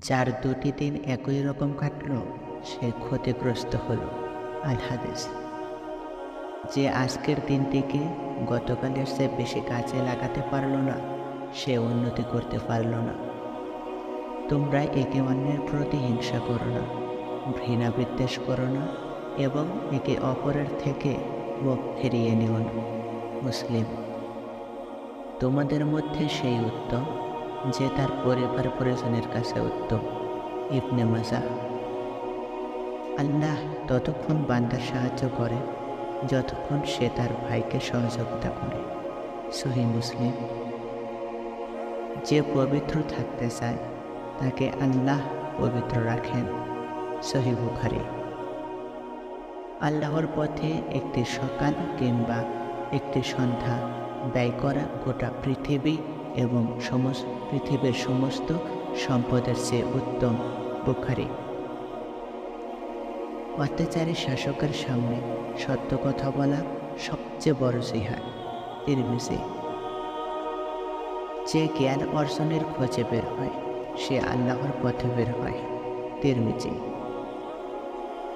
যার দুটি দিন একই রকম কাটল, সে ক্ষতিগ্রস্ত হলো আল হাদিস। যে আজকের দিনটিকে গতকালের সে বেশি কাজে লাগাতে পারল না, সে উন্নতি করতে পারল না। তোমরা একে অন্যের প্রতি হিংসা করো না, ঘৃণা বিদ্বেষ করো না এবং একে অপরের থেকে মুখ ফিরিয়ে নিও না। মুসলিম, তোমাদের মধ্যে সেই উত্তম যে তার পরিবার পরিজনের কাছে উত্তম। ইবনে মাজা। আল্লাহ ততক্ষণ বান্দার সাহায্য করে, যতক্ষণ সে তার ভাইকে সহযোগিতা করে। সহি মুসলিম। যে পবিত্র থাকতে চায়, তাকে আল্লাহ পবিত্র রাখেন। সহি বুখারি। আল্লাহর পথে একটি সকাল কিংবা একটি সন্ধ্যা ব্যয় করা গোটা পৃথিবী এবং সমস্ত পৃথিবীর সমস্ত সম্পদের চেয়ে উত্তম বুখারি অত্যাচারী শাসকের সামনে সত্য কথা বলা সবচেয়ে বড় জিহাদ, তিরমিজি। যে জ্ঞান অর্জনের খোঁজে বের হয়, সে আল্লাহর পথে বের হয়, তিরমিজি।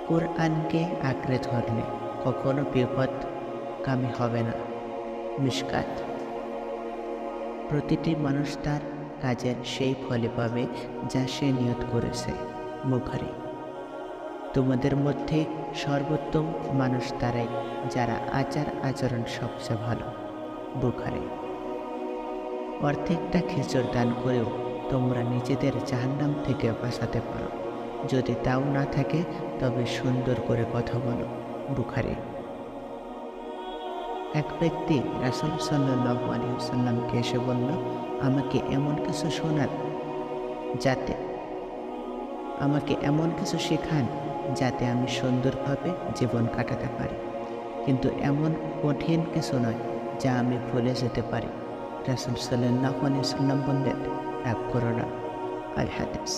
কোরআনকে আঁকড়ে ধরলে কখনো বিপদ কামি হবে না মিসকাত প্রতিটি মানুষ তার কাজের সেই ফলে পাবে যা সে নিয়ত করেছে। বুখারি তোমাদের মধ্যে সর্বোত্তম মানুষ তারাই, যারা আচার আচরণ সবচেয়ে ভালো। বুখারি। অর্ধেকটা খেচর দান করেও তোমরা নিজেদের জাহান্নাম থেকে বাঁচাতে পারো। যদি তাও না থাকে, তবে সুন্দর করে কথা বলো। বুখারি। এক ব্যক্তি রাসুল সাল্লাহ আলিয়াল্লামকে এসে বলল, আমাকে এমন কিছু শোনান যাতে আমাকে এমন কিছু শেখান যাতে আমি সুন্দরভাবে জীবন কাটাতে পারি। কিন্তু এমন কঠিন কিছু নয় যা আমি ভুলে যেতে পারি। রাসুল সাল্লাহ আলিয়াল্লাম বললেন, এক করোনা আল হাদিস।